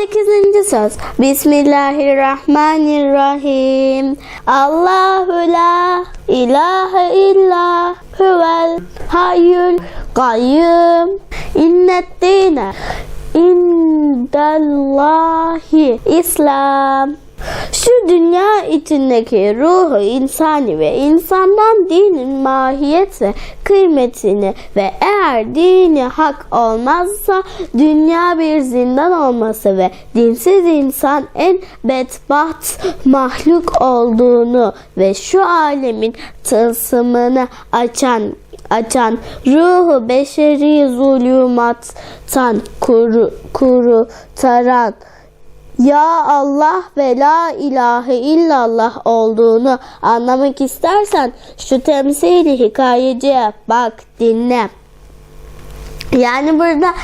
Sekizinci söz. Bismillahirrahmanirrahim. Allahu la ilahe illa huvel hayyul kayyum. İnnet indallahi İslam. Şu dünya içindeki ruhu insani ve insandan dinin mahiyet ve kıymetini ve eğer dini hak olmazsa dünya bir zindan olması ve dinsiz insan en bedbaht mahluk olduğunu ve şu alemin tılsımını açan açan ruhu beşeri zulümattan kuru, kurtaran ya Allah ve la ilahe illallah olduğunu anlamak istersen şu temsili hikayeciye bak dinle. Yani burada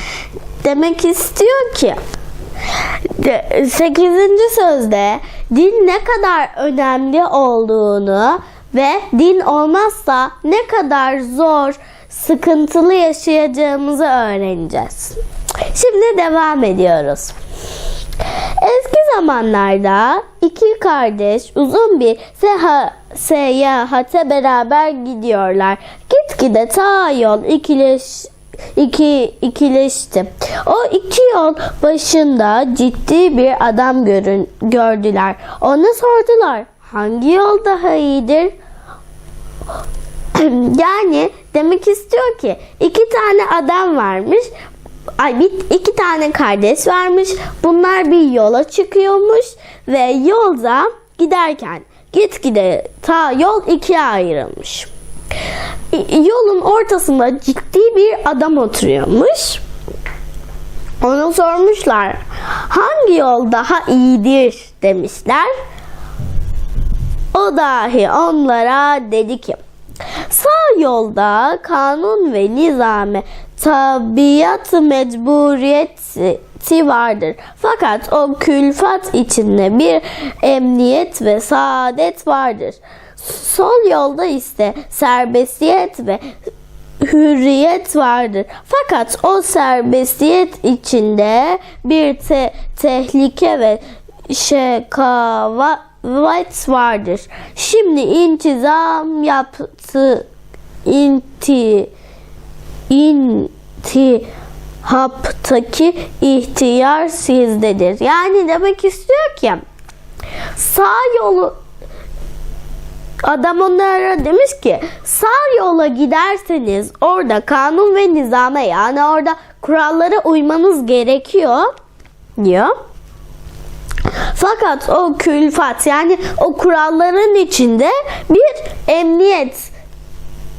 demek istiyor ki 8. sözde din ne kadar önemli olduğunu ve din olmazsa ne kadar zor, sıkıntılı yaşayacağımızı öğreneceğiz. Şimdi devam ediyoruz. Eski zamanlarda iki kardeş uzun bir seha, seyahate beraber gidiyorlar. Gitgide ta yol ikileş, iki, ikileşti. O iki yol başında ciddi bir adam görün, gördüler. Ona sordular hangi yol daha iyidir? yani demek istiyor ki iki tane adam varmış. Ay bir, iki tane kardeş varmış. Bunlar bir yola çıkıyormuş ve yolda giderken gitgide ta yol ikiye ayrılmış. Yolun ortasında ciddi bir adam oturuyormuş. Ona sormuşlar hangi yol daha iyidir demişler. O dahi onlara dedi ki sağ yolda kanun ve nizame tabiat mecburiyeti vardır. Fakat o külfat içinde bir emniyet ve saadet vardır. Sol yolda ise serbestiyet ve hürriyet vardır. Fakat o serbestiyet içinde bir te- tehlike ve şekavat vardır. Şimdi intizam yaptı inti intihaptaki ihtiyar sizdedir. Yani demek istiyor ki sağ yolu Adam onlara demiş ki sağ yola giderseniz orada kanun ve nizame yani orada kurallara uymanız gerekiyor diyor. Fakat o külfat yani o kuralların içinde bir emniyet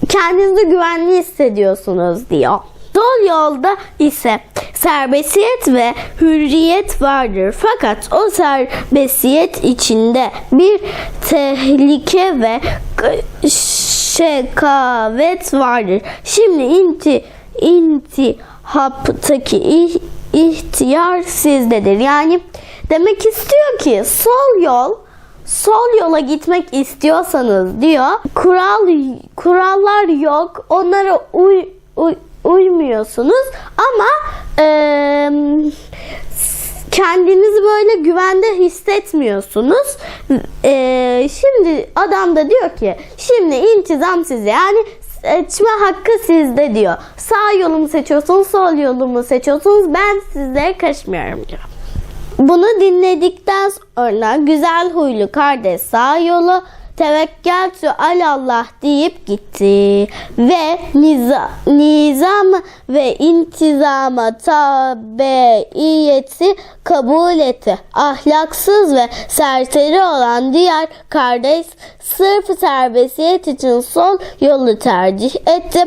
kendinizi güvenli hissediyorsunuz diyor. Sol yolda ise serbestiyet ve hürriyet vardır. Fakat o serbestiyet içinde bir tehlike ve şekavet vardır. Şimdi inti intihaptaki ihtiyar sizdedir. Yani demek istiyor ki sol yol sol yola gitmek istiyorsanız diyor kural kurallar yok onlara uy, uy, uymuyorsunuz. Ama e, kendinizi böyle güvende hissetmiyorsunuz. E, şimdi adam da diyor ki şimdi intizam size yani seçme hakkı sizde diyor. Sağ yolumu seçiyorsunuz sol yolumu seçiyorsunuz. Ben sizlere karışmıyorum diyor bunu dinledikten sonra güzel huylu kardeş sağ yolu tevekkeltü alallah deyip gitti ve niza, nizam ve intizama tabeiyeti kabul etti. Ahlaksız ve serseri olan diğer kardeş sırf serbestiyet için sol yolu tercih etti.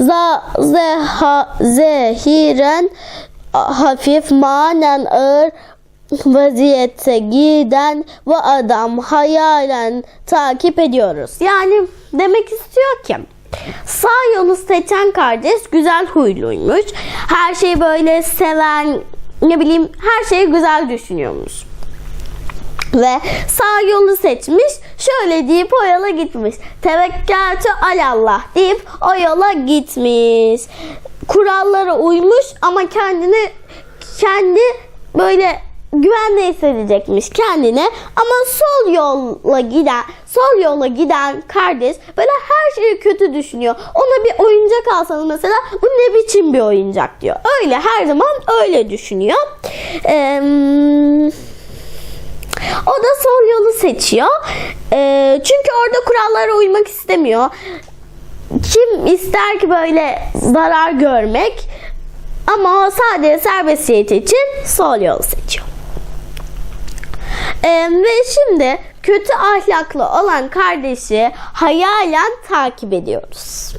Z zeha, zehiren hafif manen ağır vaziyette giden bu adam hayalen takip ediyoruz. Yani demek istiyor ki sağ yolu seçen kardeş güzel huyluymuş. Her şeyi böyle seven ne bileyim her şeyi güzel düşünüyormuş. Ve sağ yolu seçmiş. Şöyle deyip o yola gitmiş. Tevekkeltü alallah deyip o yola gitmiş. Kurallara uymuş ama kendini kendi böyle güvende hissedecekmiş kendine ama sol yola giden sol yola giden kardeş böyle her şeyi kötü düşünüyor. Ona bir oyuncak alsanız mesela bu ne biçim bir oyuncak diyor. Öyle her zaman öyle düşünüyor. Eee o da sol yolu seçiyor. Ee, çünkü orada kurallara uymak istemiyor. Kim ister ki böyle zarar görmek ama sadece serbestiyet için sol yolu seçiyor. Ee, ve şimdi kötü ahlaklı olan kardeşi hayalen takip ediyoruz.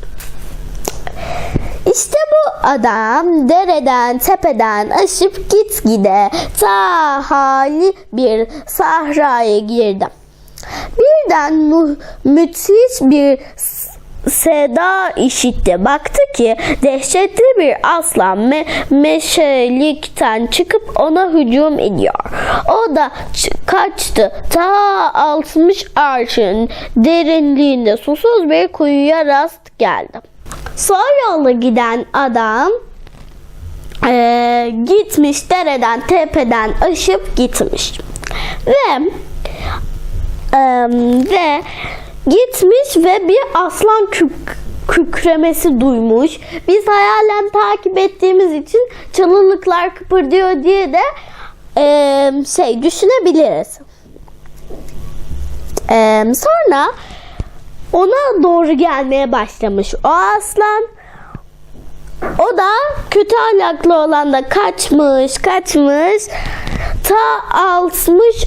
İşte bu adam dereden tepeden aşıp gitgide ta hali bir sahraya girdi. Birden müthiş bir seda işitti. Baktı ki dehşetli bir aslan me- meşelikten çıkıp ona hücum ediyor. O da kaçtı. Ta 60 arşın derinliğinde susuz bir kuyuya rast geldi. Sol yola giden adam eee, gitmiş dereden tepeden aşıp gitmiş ve eee, ve gitmiş ve bir aslan kük, kükremesi duymuş. Biz hayalen takip ettiğimiz için çalılıklar kıpırdıyor diye de eee, şey düşünebiliriz. Eee, sonra ona doğru gelmeye başlamış o aslan. O da kötü ahlaklı olan da kaçmış, kaçmış. Ta 60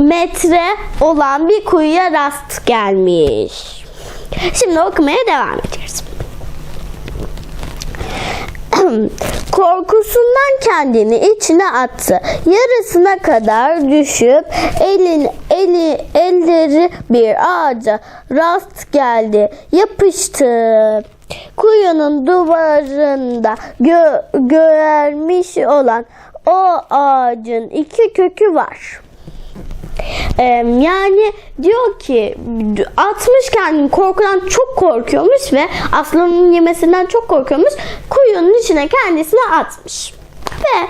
metre olan bir kuyuya rast gelmiş. Şimdi okumaya devam ederiz. Korkusundan kendini içine attı. Yarısına kadar düşüp elin eli elleri bir ağaca rast geldi. Yapıştı. Kuyunun duvarında gö görmüş olan o ağacın iki kökü var. Ee, yani diyor ki 60 kendini korkudan çok korkuyormuş ve aslanın yemesinden çok korkuyormuş. Kuyunun içine kendisini atmış. Ve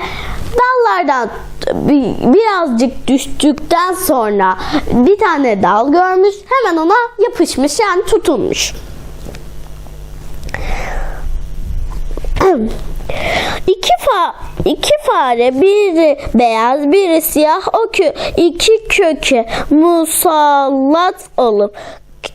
dallardan bi- birazcık düştükten sonra bir tane dal görmüş. Hemen ona yapışmış yani tutulmuş. İki fa iki fare biri beyaz biri siyah o kö iki köke musallat olup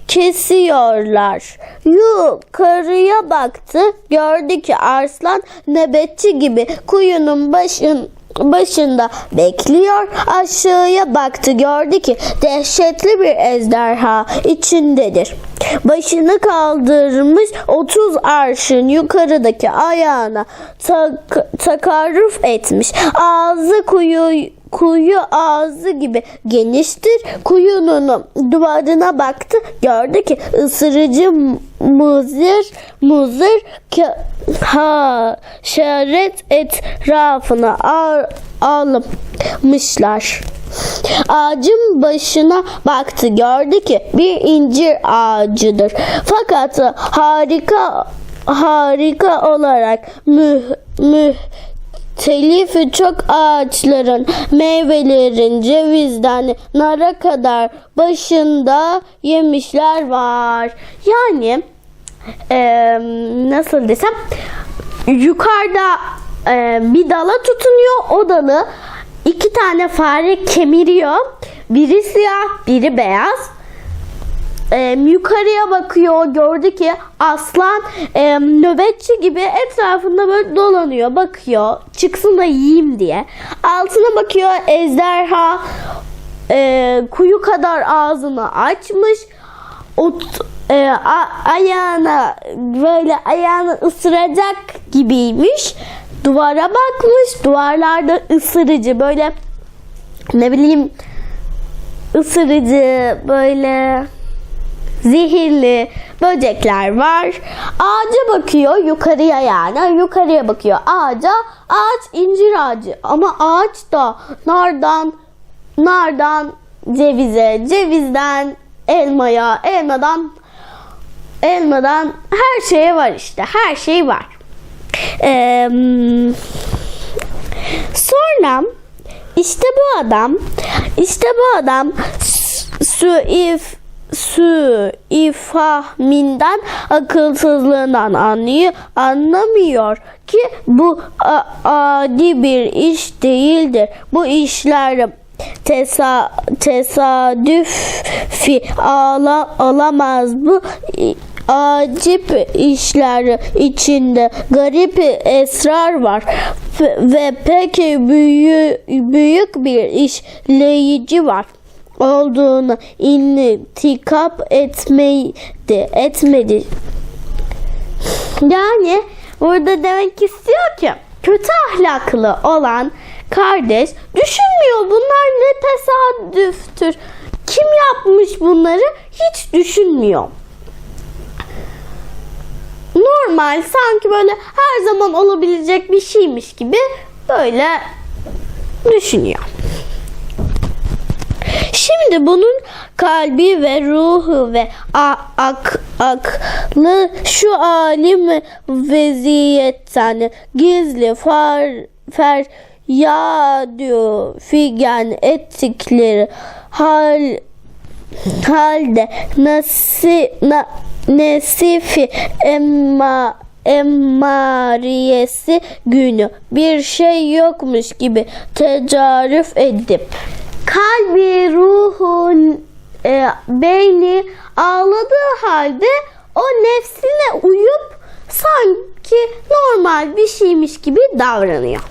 kesiyorlar. Yukarıya baktı gördü ki arslan nöbetçi gibi kuyunun başın başında bekliyor. Aşağıya baktı gördü ki dehşetli bir ejderha içindedir. Başını kaldırmış 30 arşın yukarıdaki ayağına tak, takarruf etmiş. Ağzı kuyu kuyu ağzı gibi geniştir. Kuyunun duvarına baktı. Gördü ki ısırıcı muzır ka- ha şeret etrafına al, almışlar. Ağacın başına baktı gördü ki bir incir ağacıdır. Fakat harika harika olarak müh, müh Telifi çok ağaçların, meyvelerin, cevizden nara kadar başında yemişler var. Yani eee, nasıl desem yukarıda eee, bir dala tutunuyor. O dalı iki tane fare kemiriyor. Biri siyah, biri beyaz. Ee, yukarıya bakıyor gördü ki aslan e, nöbetçi gibi etrafında böyle dolanıyor bakıyor çıksın da yiyeyim diye. Altına bakıyor ejderha e, kuyu kadar ağzını açmış ot, e, a- ayağına böyle ayağını ısıracak gibiymiş. Duvara bakmış duvarlarda ısırıcı böyle ne bileyim ısırıcı böyle zehirli böcekler var. Ağaca bakıyor yukarıya yani yukarıya bakıyor ağaca. Ağaç incir ağacı ama ağaç da nardan nardan cevize, cevizden elmaya, elmadan elmadan her şeye var işte. Her şey var. Ee, sonra işte bu adam işte bu adam suif su ifahminden akılsızlığından anlıyor anlamıyor ki bu adi bir iş değildir. Bu işler tesa, tesadüfi ala, alamaz. Bu acip işler içinde garip esrar var ve pek büyük, büyük bir işleyici var olduğunu intikap etmedi, etmedi. Yani burada demek istiyor ki kötü ahlaklı olan kardeş düşünmüyor bunlar ne tesadüftür. Kim yapmış bunları hiç düşünmüyor. Normal sanki böyle her zaman olabilecek bir şeymiş gibi böyle düşünüyor. Şimdi bunun kalbi ve ruhu ve ak, aklı şu alim veziyetten gizli far, feryadü figen ettikleri hal halde nasi, na, nesifi emma emmariyesi günü bir şey yokmuş gibi tecarüf edip kalbi, ruhun, e, beyni ağladığı halde o nefsine uyup sanki normal bir şeymiş gibi davranıyor.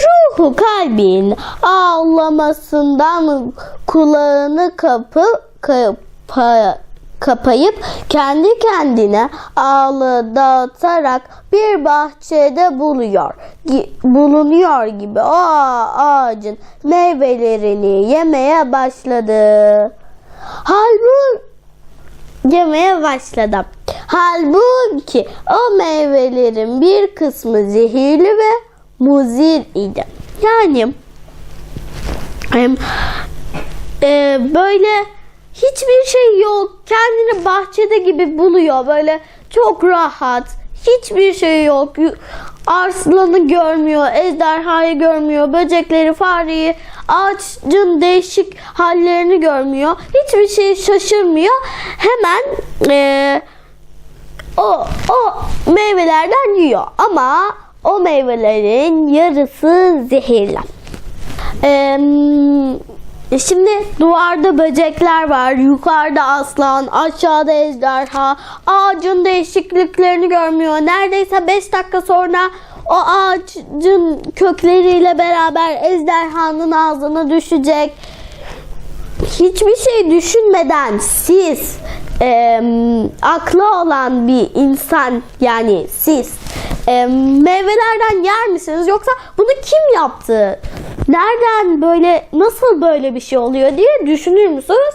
Ruhu kalbin ağlamasından kulağını kapı, kapa, kapayıp kendi kendine ağladatarak bir bahçede buluyor bulunuyor gibi o ağacın meyvelerini yemeye başladı. Halbuki yemeye başladı. Halbuki o meyvelerin bir kısmı zehirli ve muzir idi. Yani e, böyle hiçbir şey yok. Kendini bahçede gibi buluyor. Böyle çok rahat. Hiçbir şey yok. Arslanı görmüyor, ejderhayı görmüyor, böcekleri, fareyi, ağacın değişik hallerini görmüyor. Hiçbir şey şaşırmıyor. Hemen eee, o, o meyvelerden yiyor. Ama o meyvelerin yarısı zehirli. Eee, şimdi duvarda böcekler var, yukarıda aslan, aşağıda ejderha, ağacın değişikliklerini görmüyor. Neredeyse 5 dakika sonra o ağacın kökleriyle beraber ejderhanın ağzına düşecek. Hiçbir şey düşünmeden siz e, aklı olan bir insan yani siz e, meyvelerden yer misiniz yoksa bunu kim yaptı? Nereden böyle nasıl böyle bir şey oluyor diye düşünür müsünüz?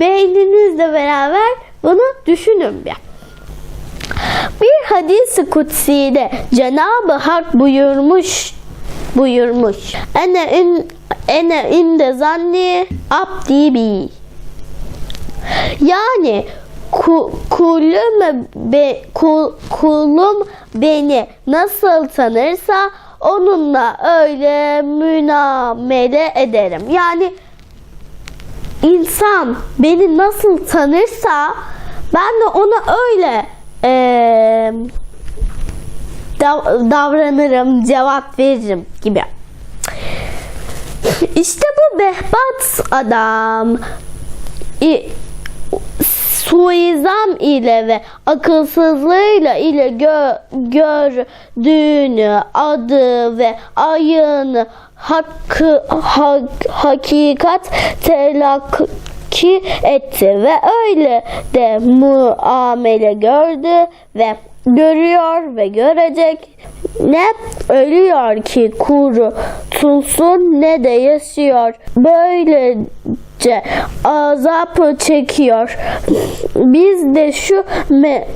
Beyninizle beraber bunu düşünün bir. Bir hadis-i kutsi'de Cenab-ı Hak buyurmuş buyurmuş. Ene in ene inde zanni abdi bi. Yani ku, kulüm be, kul, kulum beni nasıl tanırsa onunla öyle münamele ederim. Yani insan beni nasıl tanırsa ben de ona öyle dav- davranırım, cevap veririm gibi. İşte bu behbat adam i- suizam ile ve akılsızlığıyla ile gö- gördüğünü adı ve ayını hakkı hak- hakikat telakki etti ve öyle de muamele gördü ve görüyor ve görecek ne ölüyor ki kurtulsun ne de yaşıyor. Böylece azap çekiyor. Biz de şu me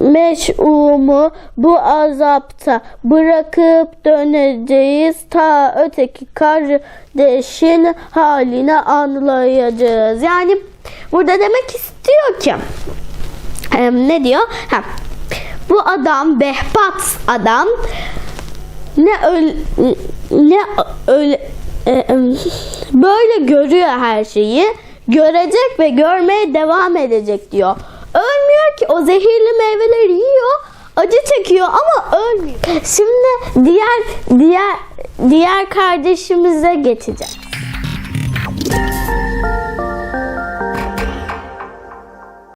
meş'umu bu azapta bırakıp döneceğiz ta öteki kardeşin halini anlayacağız. Yani burada demek istiyor ki ne diyor? Ha, bu adam behbat adam ne öl ne e, böyle görüyor her şeyi. Görecek ve görmeye devam edecek diyor. Ölmüyor ki o zehirli meyveleri yiyor. Acı çekiyor ama ölmüyor. Şimdi diğer diğer diğer kardeşimize geçeceğiz.